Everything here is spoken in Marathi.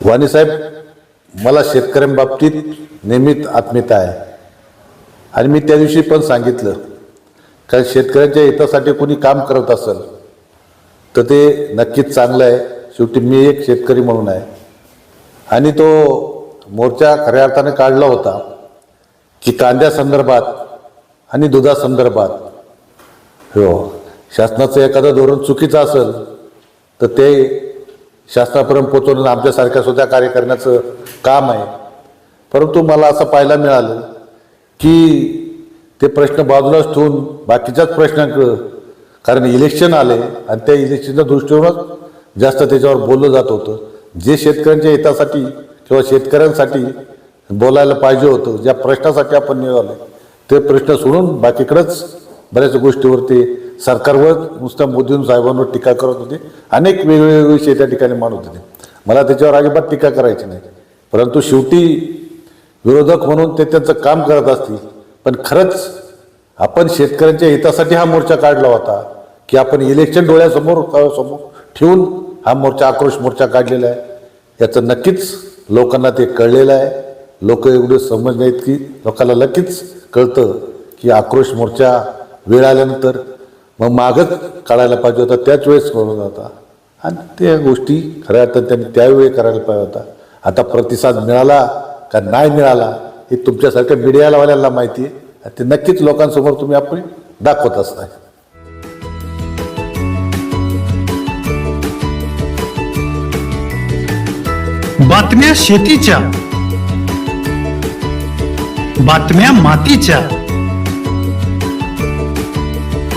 वाणीसाहेब मला शेतकऱ्यांबाबतीत नेहमीच आत्मीयता आहे. आणि मी त्या दिवशी पण सांगितलं कारण शेतकऱ्यांच्या हितासाठी कोणी काम करत असेल तर ते नक्कीच चांगलं आहे. शेवटी मी एक शेतकरी म्हणून आहे. आणि तो मोर्चा खऱ्या अर्थाने काढला होता की कांद्यासंदर्भात आणि दुधासंदर्भात. हो शासनाचं एखादं धोरण चुकीचं असेल तर ते शासनापर्यंत पोचवणं आमच्यासारख्या सुद्धा कार्य करण्याचं काम आहे. परंतु मला असं पाहायला मिळालं की ते प्रश्न बाजूलाच ठेवून बाकीच्याच प्रश्नांकडं कारण इलेक्शन आले आणि त्या इलेक्शनच्या दृष्टीवरूनच जास्त त्याच्यावर बोललं जात होतं. जे शेतकऱ्यांच्या हितासाठी किंवा शेतकऱ्यांसाठी बोलायला पाहिजे होतं ज्या प्रश्नासाठी आपण निघालो ते प्रश्न सोडून बाकीकडंच बऱ्याच गोष्टीवरती सरकारवर नुसतं मोदी साहेबांवर टीका करत होते. अनेक वेगवेगळे विषय त्या ठिकाणी मांडत होते. मला त्याच्यावर अजिबात टीका करायची नाही. परंतु शेवटी विरोधक म्हणून ते त्यांचं काम करत असतील. पण खरंच आपण शेतकऱ्यांच्या हितासाठी हा मोर्चा काढला होता की आपण इलेक्शन डोळ्यासमोर समोर ठेवून हा मोर्चा आक्रोश मोर्चा काढलेला आहे. याचं नक्कीच लोकांना ते कळलेलं आहे. लोक एवढे समज नाहीत की लोकांना नक्कीच कळतं की आक्रोश मोर्चा वेळ आल्यानंतर मग मागच काढायला पाहिजे होता त्याच वेळेस कळून होता आणि त्या गोष्टी खऱ्या अर्थात त्यांनी त्यावेळी करायला पाहिजे होता. आता प्रतिसाद मिळाला का नाही मिळाला हे तुमच्यासारख्या मीडियावाल्याला माहिती आहे. आणि ते नक्कीच लोकांसमोर तुम्ही आपण दाखवत असताय बातम्या शेतीच्या बातम्या मातीच्या.